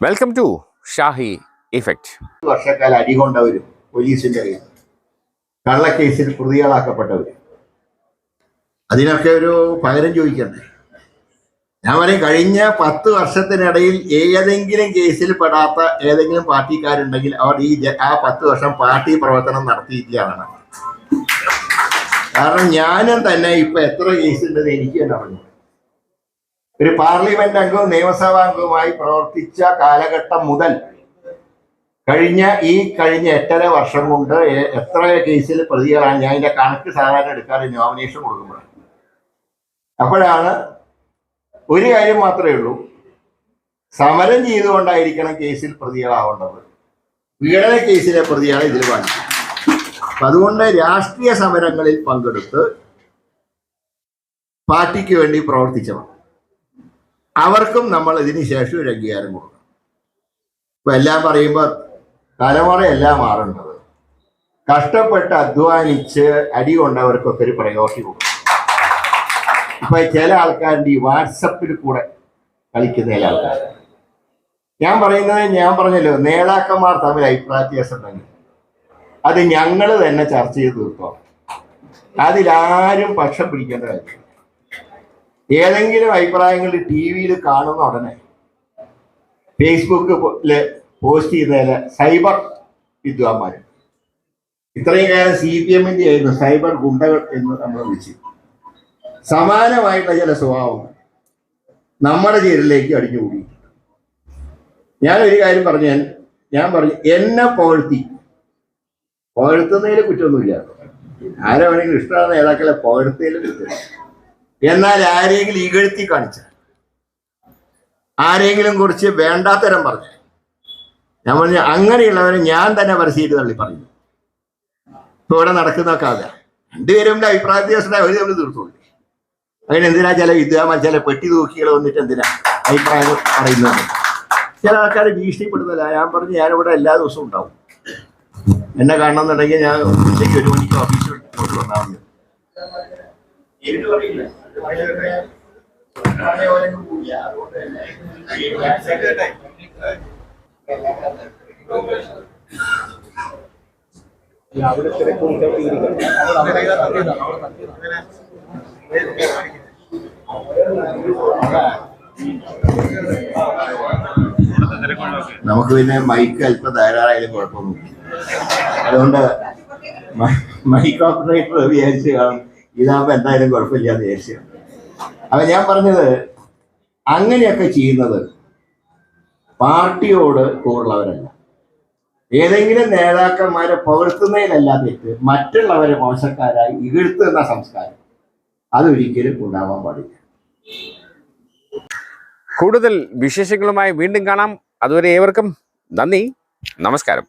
Welcome to Shahi effect വർഷക്കാലം അടികൊണ്ടവരും പോലീസിന്റെ കയ്യിൽ. കള്ളക്കേസിൽ പ്രതികളാക്കപ്പെട്ടവരും. അതിനൊക്കെ ഒരു പകരം ചോദിക്കണ്ടേ? ഞാൻ പറയും കഴിഞ്ഞ പത്ത് വർഷത്തിനിടയിൽ ഏതെങ്കിലും കേസിൽ പെടാത്ത ഏതെങ്കിലും പാർട്ടിക്കാരുണ്ടെങ്കിൽ അവർ ഈ ആ പത്ത് വർഷം പാർട്ടി പ്രവർത്തനം നടത്തിയില്ല കാരണം ഞാനും തന്നെ ഇപ്പൊ എത്ര കേസുണ്ടെന്ന് എനിക്ക് തന്നെ അറിഞ്ഞു ഒരു പാർലമെന്റ് അംഗവും നിയമസഭാ അംഗവുമായി പ്രവർത്തിച്ച കാലഘട്ടം മുതൽ കഴിഞ്ഞ ഈ കഴിഞ്ഞ എട്ടര വർഷം കൊണ്ട് എത്ര കേസിൽ പ്രതികളാണ്? ഞാൻ ഇതിന്റെ കണക്ക് സാധാരണ എടുക്കാറ് നോമിനേഷൻ കൊടുക്കുമ്പോൾ അപ്പോഴാണ് ഒരു കാര്യം മാത്രമേ ഉള്ളൂ. സമരം ചെയ്തുകൊണ്ടായിരിക്കണം കേസിൽ പ്രതികളാവേണ്ടത്. പീഡന കേസിലെ പ്രതിയാണ് ഇതിൽ കാണിച്ചത് അപ്പൊ അതുകൊണ്ട് രാഷ്ട്രീയ സമരങ്ങളിൽ പങ്കെടുത്ത് പാർട്ടിക്ക് വേണ്ടി പ്രവർത്തിച്ചവർ. അവർക്കും നമ്മൾ ഇതിന് ശേഷം ഒരു അംഗീകാരം കൊടുക്കണം. ഇപ്പൊ എല്ലാം പറയുമ്പോൾ തലമുറയല്ല മാറേണ്ടത് കഷ്ടപ്പെട്ട് അധ്വാനിച്ച് അടി കൊണ്ടവർക്കൊക്കെ ഒരു പ്രയോജനം കൊടുക്കും ഇപ്പൊ ചില ആൾക്കാരുടെ ഈ വാട്സപ്പിൽ കൂടെ കളിക്കുന്ന ചില ആൾക്കാർ ഞാൻ പറയുന്നത് ഞാൻ പറഞ്ഞല്ലോ നേതാക്കന്മാർ തമ്മിൽ അഭിപ്രായ വ്യത്യാസം ഉണ്ടെങ്കിൽ അത് ഞങ്ങൾ തന്നെ ചർച്ച ചെയ്ത് തീർത്തോ അതിലാരും പക്ഷം പിടിക്കേണ്ട കാര്യം ഏതെങ്കിലും അഭിപ്രായങ്ങൾ ടി വിയിൽ കാണുന്ന ഉടനെ ഫേസ്ബുക്കിൽ പോസ്റ്റ് ചെയ്തതിലെ സൈബർ വിദ്വാന്മാർ ഇത്രയും കാലം സി പി എമ്മിന്റെ ആയിരുന്നു സൈബർ ഗുണ്ടകൾ എന്ന് നമ്മൾ വിളിച്ചു. സമാനമായിട്ടുള്ള ചില സ്വഭാവങ്ങൾ നമ്മുടെ ചേരിലേക്ക് അടിഞ്ഞുകൂടി ഞാൻ ഒരു കാര്യം പറഞ്ഞു ഞാൻ- പറഞ്ഞു എന്നെ പുകഴ്ത്തി പുകഴ്ത്തുന്നതിൽ കുറ്റമൊന്നുമില്ല. ആരെ വേണമെങ്കിലും ഇഷ്ടമാണ് നേതാക്കളെ പുകഴ്ത്തതിൽ കുറ്റമില്ല. എന്നാൽ ആരെങ്കിലും ഇകഴ്ത്തി കാണിച്ച ആരെങ്കിലും കുറിച്ച് വേണ്ടാത്തരം പറഞ്ഞു ഞാൻ പറഞ്ഞു അങ്ങനെയുള്ളവരെ ഞാൻ തന്നെ പരസ്യമായിട്ട് തള്ളി പറഞ്ഞു. ഇപ്പൊ ഇവിടെ നടക്കുന്നൊക്കെ അതെ രണ്ടുപേരും അഭിപ്രായ വ്യത്യാസം അവർ തമ്മിൽ തീർത്തോളൂ. അതിനെന്തിനാ ചില വിദ്യാമ ചില പെട്ടി തൂക്കികൾ വന്നിട്ട് എന്തിനാ അഭിപ്രായം പറയുന്നത്? ചില ആൾക്കാർ ഭീഷണിപ്പെടുന്നില്ല ഞാൻ പറഞ്ഞു ഞാനിവിടെ എല്ലാ ദിവസവും ഉണ്ടാവും. എന്നെ കാണണമെന്നുണ്ടെങ്കിൽ ഞാൻ ഉച്ചയ്ക്ക് ഒരു മണിക്ക് ഓഫീസിൽ കൊണ്ട് വന്നാൽ മതി. എനിക്ക്. നമുക്ക് പിന്നെ മൈക്ക് അല്പം ധാരാളമായാലും കുഴപ്പമൊന്നുമില്ല. അതുകൊണ്ട് മൈക്ക് ഓപ്പറേറ്റർ വിചാരിച്ച് കാണും. ഇതാകുമ്പോൾ എന്തായാലും കുഴപ്പമില്ല എന്ന് വിചാരിച്ചു. അപ്പൊ ഞാൻ പറഞ്ഞത് അങ്ങനെയൊക്കെ ചെയ്യുന്നത് പാർട്ടിയോട് കൂടുള്ളവരല്ല ഏതെങ്കിലും നേതാക്കന്മാരെ പുകഴ്ത്തുന്നതിലല്ല തെറ്റ് മറ്റുള്ളവരെ മോശക്കാരായി ഇകഴ്ത്തുന്ന സംസ്കാരം അതൊരിക്കലും ഉണ്ടാവാൻ പാടില്ല. കൂടുതൽ വിശേഷങ്ങളുമായി വീണ്ടും കാണാം. അതുവരെ ഏവർക്കും നന്ദി. നമസ്കാരം.